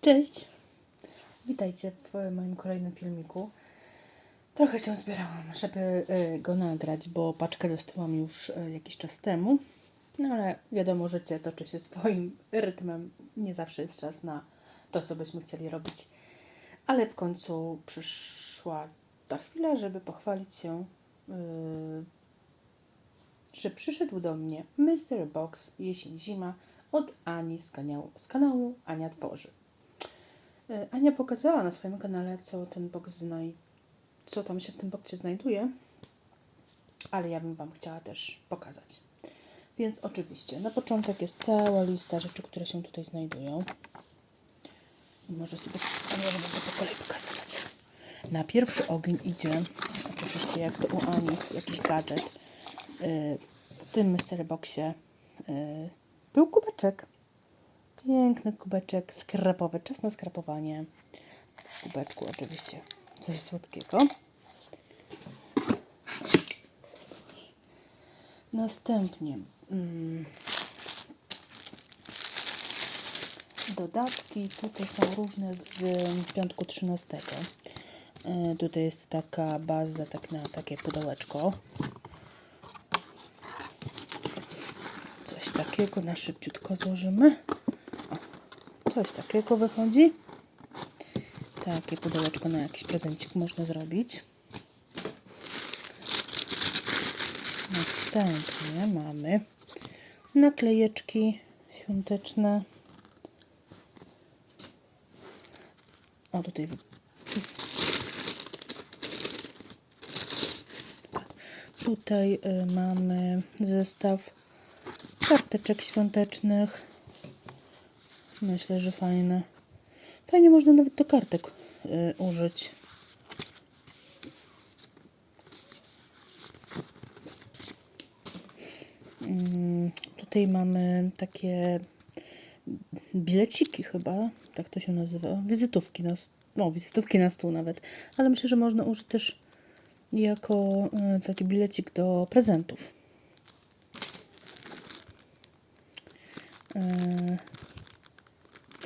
Cześć! Witajcie w moim kolejnym filmiku. Trochę się zbierałam, żeby y, go nagrać, bo paczkę dostałam już y, jakiś czas temu. No ale wiadomo, życie toczy się swoim rytmem. Nie zawsze jest czas na to, co byśmy chcieli robić. Ale w końcu przyszła ta chwila, żeby pochwalić się, y, że przyszedł do mnie Mr. Box jesień-zima od Ani z kanału, z kanału Ania Tworzy. E, Ania pokazała na swoim kanale, co ten box znaj... co tam się w tym boksie znajduje, ale ja bym Wam chciała też pokazać. Więc oczywiście, na początek jest cała lista rzeczy, które się tutaj znajdują. I Może sobie ja będę po kolei pokazywać. Na pierwszy ogień idzie, oczywiście jak to u Ani, jakiś gadżet. Yy, W tym mystery boxie yy, był kubeczek. Piękny kubeczek skrapowy. Czas na skrapowanie. W kubeczku oczywiście coś słodkiego. Następnie mm, dodatki. Tutaj są różne z piątku 13. E, Tutaj jest taka baza tak na takie pudełeczko. Coś takiego na szybciutko złożymy. Coś takiego wychodzi. Takie pudełeczko na jakiś prezencik można zrobić. Następnie mamy naklejeczki świąteczne. O, tutaj Tutaj y, mamy zestaw karteczek świątecznych. Myślę, że fajne. Fajnie można nawet do kartek y, użyć. Mm, Tutaj mamy takie bileciki chyba, tak to się nazywa. Wizytówki na, no, wizytówki na stół nawet. Ale myślę, że można użyć też jako y, taki bilecik do prezentów. E,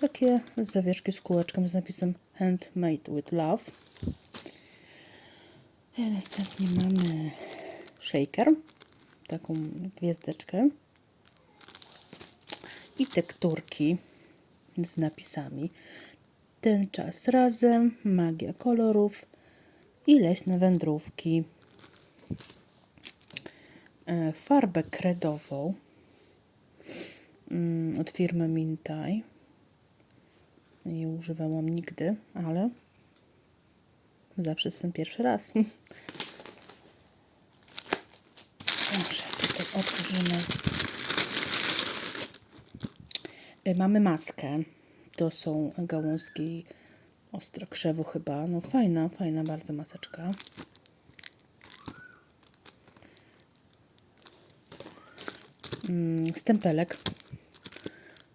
takie zawieszki z kółeczkiem z napisem Handmade with Love. E, Następnie mamy shaker, taką gwiazdeczkę i tekturki z napisami Ten czas razem, magia kolorów i leśne wędrówki. E, Farbę kredową mm, od firmy Mintaj. Nie używałam nigdy, ale zawsze jestem pierwszy raz. Dobrze, tutaj otworzymy. Y, Mamy maskę. To są gałązki ostrokrzewu chyba. No fajna, fajna bardzo maseczka. Mm, Stempelek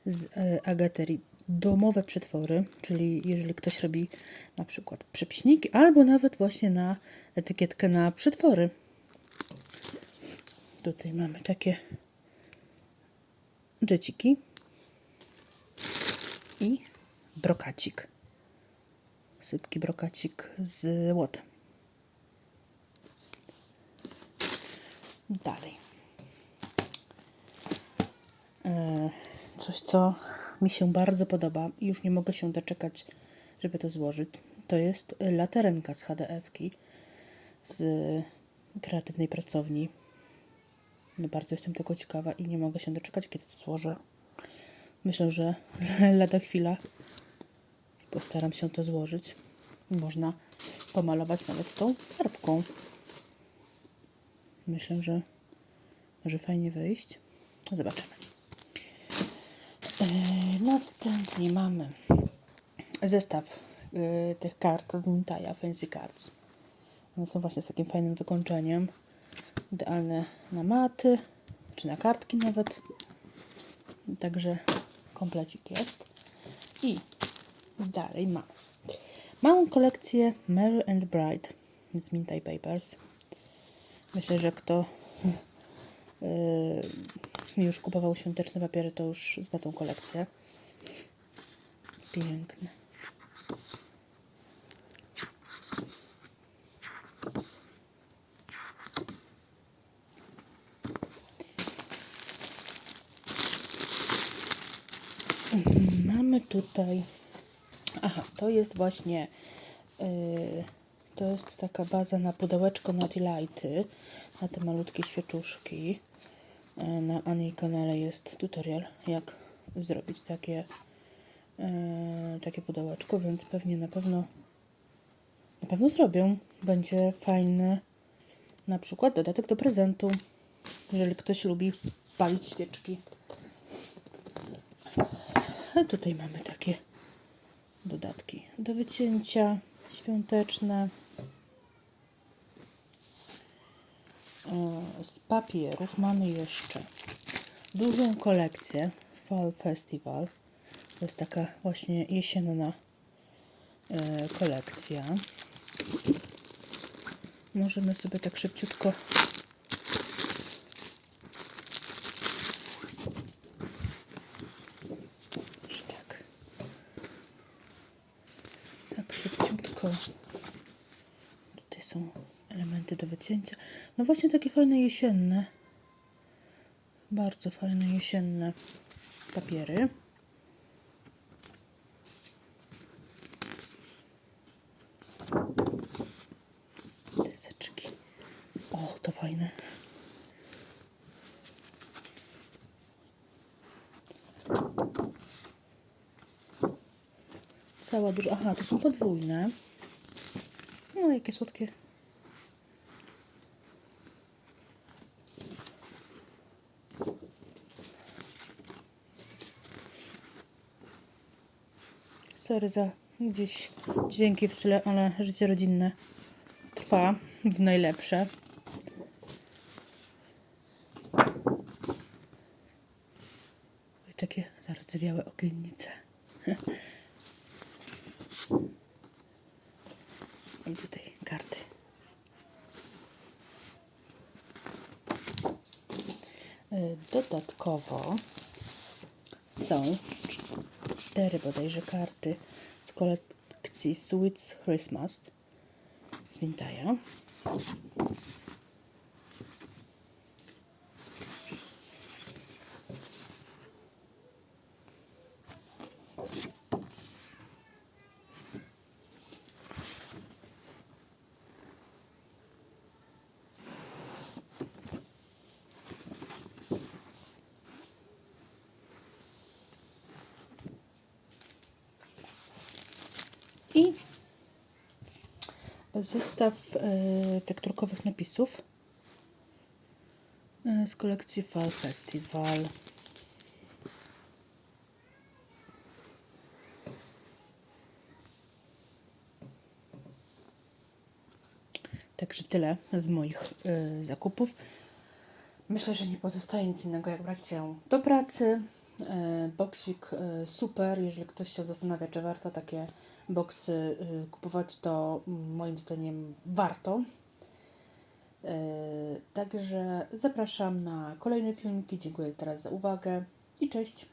z e, agaterii domowe przetwory, czyli jeżeli ktoś robi na przykład przepiśniki, albo nawet właśnie na etykietkę na przetwory. Tutaj mamy takie dżeciki i brokacik. Sypki brokacik z łotem. Dalej. E, Coś, co mi się bardzo podoba i już nie mogę się doczekać, żeby to złożyć. To jest laterenka z HDF-ki z kreatywnej pracowni. No bardzo jestem tego ciekawa i nie mogę się doczekać, kiedy to złożę. Myślę, że lada chwila postaram się to złożyć. Można pomalować nawet tą farbką. Myślę, że może fajnie wyjść. Zobaczymy. Yy, następnie mamy zestaw yy, tych kart z Mintaja, Fancy Cards. One są właśnie z takim fajnym wykończeniem. Idealne na maty, czy na kartki nawet. Także komplecik jest. I dalej mamy małą kolekcję Mary and Bride z Mintaj Papers. Myślę, że kto yy, już kupował świąteczne papiery, to już zna tą kolekcję. piękne. Mamy tutaj. Aha, to jest właśnie. Yy, to jest taka baza na pudełeczko na delighty, na te malutkie świeczuszki. Yy, na Ani kanale jest tutorial, jak zrobić takie, yy, takie pudełeczko, więc pewnie na pewno na pewno zrobią. Będzie fajny na przykład dodatek do prezentu, jeżeli ktoś lubi palić świeczki. Tutaj mamy takie dodatki do wycięcia świąteczne. Z papierów mamy jeszcze dużą kolekcję Fall Festival. To jest taka właśnie jesienna e, kolekcja. Możemy sobie tak szybciutko tak. Tak szybciutko. Tutaj są elementy do wycięcia. No właśnie takie fajne jesienne. Bardzo fajne jesienne papiery. Deseczki. O, to fajne. Cała duża. Aha, to są podwójne. No, jakie słodkie. Sorry za gdzieś dźwięki w tle, ale życie rodzinne trwa w najlepsze. I takie zardzewiałe okiennice. I tutaj karty. Y, Dodatkowo są cztery bodajże karty z kolekcji Sweets Christmas z Mintaja. I zestaw e, tekturkowych napisów e, z kolekcji Fall Festival. Także tyle z moich e, zakupów. Myślę, że nie pozostaje nic innego, jak brać się do pracy. E, Boksik e, super, jeżeli ktoś się zastanawia, czy warto takie boksy e, kupować, to moim zdaniem warto. Także zapraszam na kolejne filmiki. Dziękuję teraz za uwagę i cześć.